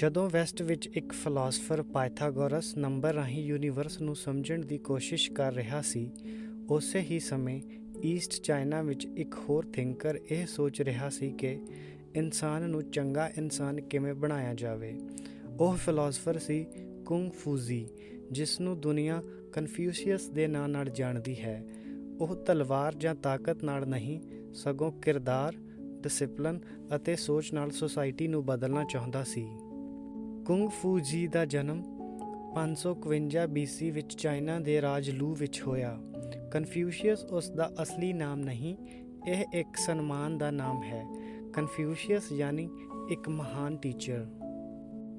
ਜਦੋਂ ਵੈਸਟ ਵਿੱਚ ਇੱਕ ਫਿਲਾਸਫਰ ਪਾਇਥਾਗੋਰਸ ਨੰਬਰ ਰਾਹੀਂ ਯੂਨੀਵਰਸ ਨੂੰ ਸਮਝਣ ਦੀ ਕੋਸ਼ਿਸ਼ ਕਰ ਰਿਹਾ ਸੀ, ਉਸੇ ਹੀ ਸਮੇਂ ਈਸਟ ਚਾਈਨਾ ਵਿੱਚ ਇੱਕ ਹੋਰ ਥਿੰਕਰ ਇਹ ਸੋਚ ਰਿਹਾ ਸੀ ਕਿ ਇਨਸਾਨ ਨੂੰ ਚੰਗਾ ਇਨਸਾਨ ਕਿਵੇਂ ਬਣਾਇਆ ਜਾਵੇ। ਉਹ ਫਿਲਾਸਫਰ ਸੀ ਕੁੰਗ ਫੂਜ਼ੀ ਜਿਸ ਨੂੰ ਦੁਨੀਆ ਕਨਫਿਊਸ਼ੀਅਸ ਦੇ ਨਾਂ ਨਾਲ ਜਾਣਦੀ ਹੈ। ਉਹ ਤਲਵਾਰ ਜਾਂ ਤਾਕਤ ਨਾਲ ਨਹੀਂ, ਸਗੋਂ ਕਿਰਦਾਰ, ਡਿਸਪਲਨ ਅਤੇ ਸੋਚ ਨਾਲ ਸੁਸਾਇਟੀ ਨੂੰ ਬਦਲਣਾ ਚਾਹੁੰਦਾ ਸੀ। ਕੁੰਗ ਫੂ ਜੀ ਦਾ ਜਨਮ 551 BC ਵਿੱਚ ਚਾਈਨਾ ਦੇ ਰਾਜ ਲੂ ਵਿੱਚ ਹੋਇਆ। ਕਨਫਿਊਸ਼ੀਅਸ ਉਸ ਦਾ ਅਸਲੀ ਨਾਮ ਨਹੀਂ, ਇਹ ਇੱਕ ਸਨਮਾਨ ਦਾ ਨਾਮ ਹੈ। ਕਨਫਿਊਸ਼ੀਅਸ ਯਾਨੀ ਇੱਕ ਮਹਾਨ ਟੀਚਰ।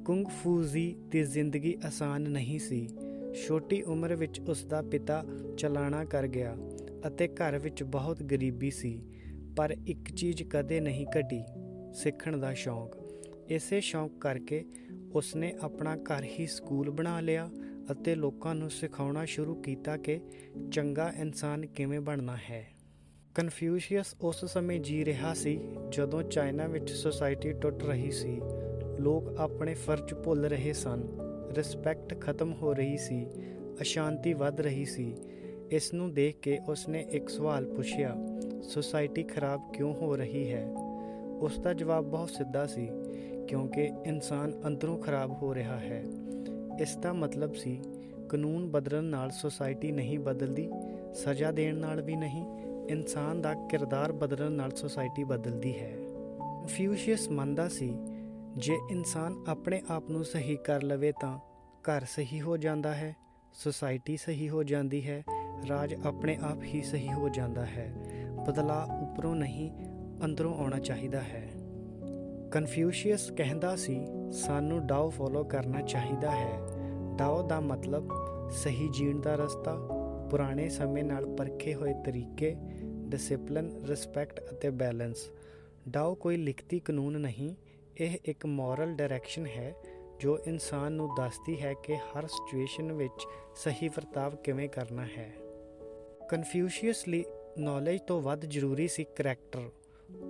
ਕੁੰਗ ਫੂ ਜੀ ਦੀ ਜ਼ਿੰਦਗੀ ਆਸਾਨ ਨਹੀਂ ਸੀ। ਛੋਟੀ ਉਮਰ ਵਿੱਚ ਉਸ ਦਾ ਪਿਤਾ ਚਲਾਣਾ ਕਰ ਗਿਆ ਅਤੇ ਘਰ ਵਿੱਚ ਬਹੁਤ ਗਰੀਬੀ ਸੀ, ਪਰ ਇੱਕ ਚੀਜ਼ ਕਦੇ ਨਹੀਂ ਘਟੀ, ਸਿੱਖਣ ਦਾ ਸ਼ੌਂਕ। ਇਸੇ ਸ਼ੌਂਕ ਕਰਕੇ ਉਸਨੇ ਆਪਣਾ ਘਰ ਹੀ ਸਕੂਲ ਬਣਾ ਲਿਆ ਅਤੇ ਲੋਕਾਂ ਨੂੰ ਸਿਖਾਉਣਾ ਸ਼ੁਰੂ ਕੀਤਾ ਕਿ ਚੰਗਾ ਇਨਸਾਨ ਕਿਵੇਂ ਬਣਨਾ ਹੈ। ਕਨਫਿਊਸ਼ੀਅਸ ਉਸ ਸਮੇਂ ਜੀ ਰਿਹਾ ਸੀ ਜਦੋਂ ਚਾਈਨਾ ਵਿੱਚ ਸੁਸਾਇਟੀ ਟੁੱਟ ਰਹੀ ਸੀ। ਲੋਕ ਆਪਣੇ ਫਰਜ਼ ਭੁੱਲ ਰਹੇ ਸਨ। ਰਿਸਪੈਕਟ ਖਤਮ ਹੋ ਰਹੀ ਸੀ। ਅਸ਼ਾਂਤੀ ਵੱਧ ਰਹੀ ਸੀ। ਇਸ ਨੂੰ ਦੇਖ ਕੇ ਉਸਨੇ ਇੱਕ ਸਵਾਲ ਪੁੱਛਿਆ, ਸੁਸਾਇਟੀ ਖਰਾਬ ਕਿਉਂ ਹੋ ਰਹੀ ਹੈ? ਉਸ ਦਾ ਜਵਾਬ ਬਹੁਤ ਸਿੱਧਾ ਸੀ ਕਿਉਂਕਿ ਇਨਸਾਨ ਅੰਦਰੋਂ ਖਰਾਬ ਹੋ ਰਿਹਾ ਹੈ। ਇਸ ਦਾ ਮਤਲਬ ਸੀ, ਕਾਨੂੰਨ ਬਦਲਣ ਨਾਲ ਸੁਸਾਇਟੀ ਨਹੀਂ ਬਦਲਦੀ, ਸਜ਼ਾ ਦੇਣ ਨਾਲ ਵੀ ਨਹੀਂ, ਇਨਸਾਨ ਦਾ ਕਿਰਦਾਰ ਬਦਲਣ ਨਾਲ ਸੁਸਾਇਟੀ ਬਦਲਦੀ ਹੈ। ਕਨਫਿਊਸ਼ੀਅਸ ਮੰਨਦਾ ਸੀ, ਜੇ ਇਨਸਾਨ ਆਪਣੇ ਆਪ ਨੂੰ ਸਹੀ ਕਰ ਲਵੇ ਤਾਂ ਘਰ ਸਹੀ ਹੋ ਜਾਂਦਾ ਹੈ ਸੁਸਾਇਟੀ ਸਹੀ ਹੋ ਜਾਂਦੀ ਹੈ, ਰਾਜ ਆਪਣੇ ਆਪ ਹੀ ਸਹੀ ਹੋ ਜਾਂਦਾ ਹੈ। ਬਦਲਾਅ ਉੱਪਰੋਂ ਨਹੀਂ, ਅੰਦਰੋਂ ਆਉਣਾ ਚਾਹੀਦਾ ਹੈ। ਕਨਫਿਊਸ਼ੀਅਸ ਕਹਿੰਦਾ ਸੀ, ਸਾਨੂੰ ਡਾਓ ਫੋਲੋ ਕਰਨਾ ਚਾਹੀਦਾ ਹੈ। ਡਾਓ ਦਾ ਮਤਲਬ, ਸਹੀ ਜੀਣ ਦਾ ਰਸਤਾ, ਪੁਰਾਣੇ ਸਮੇਂ ਨਾਲ ਪਰਖੇ ਹੋਏ ਤਰੀਕੇ ਡਿਸਪਲਿਨ ਰਿਸਪੈਕਟ ਅਤੇ ਬੈਲੈਂਸ ਡਾਓ ਕੋਈ ਲਿਖਤੀ ਕਾਨੂੰਨ ਨਹੀਂ, ਇਹ ਇੱਕ ਮੋਰਲ ਡਾਇਰੈਕਸ਼ਨ ਹੈ, ਜੋ ਇਨਸਾਨ ਨੂੰ ਦੱਸਦੀ ਹੈ ਕਿ ਹਰ ਸਿਚੁਏਸ਼ਨ ਵਿੱਚ ਸਹੀ ਵਰਤਾਵ ਕਿਵੇਂ ਕਰਨਾ ਹੈ। ਕਨਫਿਊਸ਼ੀਅਸ ਲਈ ਨੌਲੇਜ ਤੋਂ ਵੱਧ ਜ਼ਰੂਰੀ ਸੀ ਕਰੈਕਟਰ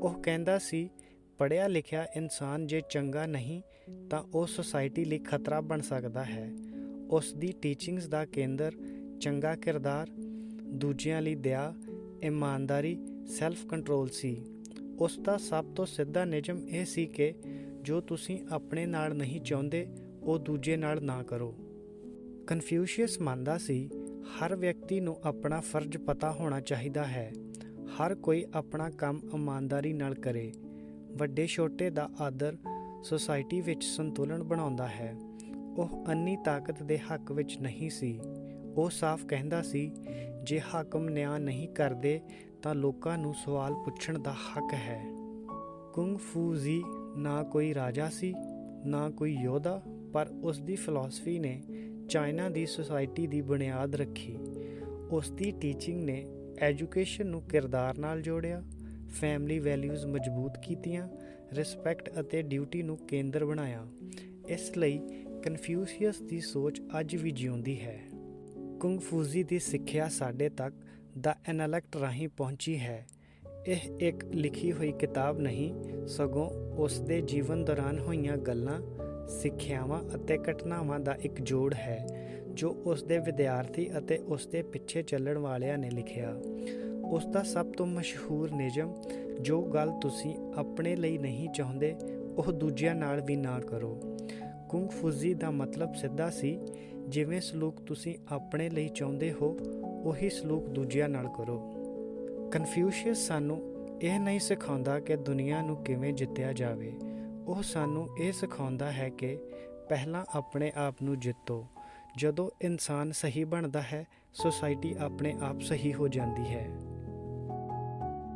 ਉਹ ਕਹਿੰਦਾ ਸੀ ਪੜਿਆ ਲਿਖਿਆ ਇਨਸਾਨ ਜੇ ਚੰਗਾ ਨਹੀਂ, ਤਾਂ ਉਹ ਸੁਸਾਇਟੀ ਲਈ ਖਤਰਾ ਬਣ ਸਕਦਾ ਹੈ। ਉਸ ਦੀ ਟੀਚਿੰਗਸ ਦਾ ਕੇਂਦਰ ਚੰਗਾ ਕਿਰਦਾਰ, ਦੂਜਿਆਂ ਲਈ ਦਇਆ, ਇਮਾਨਦਾਰੀ ਸੈਲਫ ਕੰਟਰੋਲ ਸੀ। ਉਸ ਦਾ ਸਭ ਤੋਂ ਸਿੱਧਾ ਨਿਯਮ ਇਹ ਸੀ ਕਿ ਜੋ ਤੁਸੀਂ ਆਪਣੇ ਨਾਲ ਨਹੀਂ ਚਾਹੁੰਦੇ, ਉਹ ਦੂਜੇ ਨਾਲ ਨਾ ਕਰੋ। ਕਨਫਿਊਸ਼ੀਅਸ ਮੰਨਦਾ ਸੀ, ਹਰ ਵਿਅਕਤੀ ਨੂੰ ਆਪਣਾ ਫਰਜ਼ ਪਤਾ ਹੋਣਾ ਚਾਹੀਦਾ ਹੈ। ਹਰ ਕੋਈ ਆਪਣਾ ਕੰਮ ਇਮਾਨਦਾਰੀ ਨਾਲ ਕਰੇ। ਵੱਡੇ ਛੋਟੇ ਦਾ ਆਦਰ ਸੁਸਾਇਟੀ ਵਿੱਚ ਸੰਤੁਲਨ ਬਣਾਉਂਦਾ ਹੈ। ਉਹ ਅੰਨੀ ਤਾਕਤ ਦੇ ਹੱਕ ਵਿੱਚ ਨਹੀਂ ਸੀ। ਉਹ ਸਾਫ਼ ਕਹਿੰਦਾ ਸੀ, ਜੇ ਹਾਕਮ ਨਿਆਂ ਨਹੀਂ ਕਰਦੇ, ਤਾਂ ਲੋਕਾਂ ਨੂੰ ਸਵਾਲ ਪੁੱਛਣ ਦਾ ਹੱਕ ਹੈ। ਕੁੰਗ ਫੂ ਜੀ ਨਾ ਕੋਈ ਰਾਜਾ ਸੀ, ਨਾ ਕੋਈ ਯੋਧਾ, ਪਰ ਉਸ ਦੀ ਫਿਲਾਸਫੀ ਨੇ ਚਾਈਨਾ ਦੀ ਸੁਸਾਇਟੀ ਦੀ ਬੁਨਿਆਦ ਰੱਖੀ। ਉਸ ਦੀ ਟੀਚਿੰਗ ਨੇ ਐਜੂਕੇਸ਼ਨ ਨੂੰ ਕਿਰਦਾਰ ਨਾਲ ਜੋੜਿਆ। ਫੈਮਿਲੀ ਵੈਲਿਊਜ਼ ਮਜ਼ਬੂਤ ਕੀਤੀਆਂ ਰਿਸਪੈਕਟ ਅਤੇ ਡਿਊਟੀ ਨੂੰ ਕੇਂਦਰ ਬਣਾਇਆ। ਇਸ ਲਈ ਕਨਫਿਊਸ਼ੀਅਸ ਦੀ ਸੋਚ ਅੱਜ ਵੀ ਜਿਉਂਦੀ ਹੈ। ਕੁੰਗ ਫੂਜ਼ੀ ਦੀ ਸਿੱਖਿਆ ਸਾਡੇ ਤੱਕ ਦਾ ਐਨਾਲੈਕਟ ਰਾਹੀਂ ਪਹੁੰਚੀ ਹੈ। ਇਹ ਇੱਕ ਲਿਖੀ ਹੋਈ ਕਿਤਾਬ ਨਹੀਂ, ਸਗੋਂ ਉਸ ਦੇ ਜੀਵਨ ਦੌਰਾਨ ਹੋਈਆਂ ਗੱਲਾਂ, ਸਿੱਖਿਆਵਾਂ ਅਤੇ ਘਟਨਾਵਾਂ ਦਾ ਇੱਕ ਜੋੜ ਹੈ, ਜੋ ਉਸ ਦੇ ਵਿਦਿਆਰਥੀ ਅਤੇ ਉਸ ਦੇ ਪਿੱਛੇ ਚੱਲਣ ਵਾਲਿਆਂ ਨੇ ਲਿਖਿਆ। ਉਸ ਦਾ ਸਭ ਤੋਂ ਮਸ਼ਹੂਰ ਨਿਯਮ, ਜੋ ਗੱਲ ਤੁਸੀਂ ਆਪਣੇ ਲਈ ਨਹੀਂ ਚਾਹੁੰਦੇ, ਉਹ ਦੂਜਿਆਂ ਨਾਲ ਵੀ ਨਾ ਕਰੋ। ਕੁੰਗ ਫੂਜ਼ੀ ਦਾ ਮਤਲਬ ਸਿੱਧਾ ਸੀ, ਜਿਵੇਂ ਸਲੂਕ ਤੁਸੀਂ ਆਪਣੇ ਲਈ ਚਾਹੁੰਦੇ ਹੋ, ਉਹੀ ਸਲੂਕ ਦੂਜਿਆਂ ਨਾਲ ਕਰੋ। ਕਨਫਿਊਸ਼ੀਅਸ ਸਾਨੂੰ ਇਹ ਨਹੀਂ ਸਿਖਾਉਂਦਾ ਕਿ ਦੁਨੀਆ ਨੂੰ ਕਿਵੇਂ ਜਿੱਤਿਆ ਜਾਵੇ। ਉਹ ਸਾਨੂੰ ਇਹ ਸਿਖਾਉਂਦਾ ਹੈ ਕਿ ਪਹਿਲਾਂ ਆਪਣੇ ਆਪ ਨੂੰ ਜਿੱਤੋ। ਜਦੋਂ ਇਨਸਾਨ ਸਹੀ ਬਣਦਾ ਹੈ, ਸੁਸਾਇਟੀ ਆਪਣੇ ਆਪ ਸਹੀ ਹੋ ਜਾਂਦੀ ਹੈ।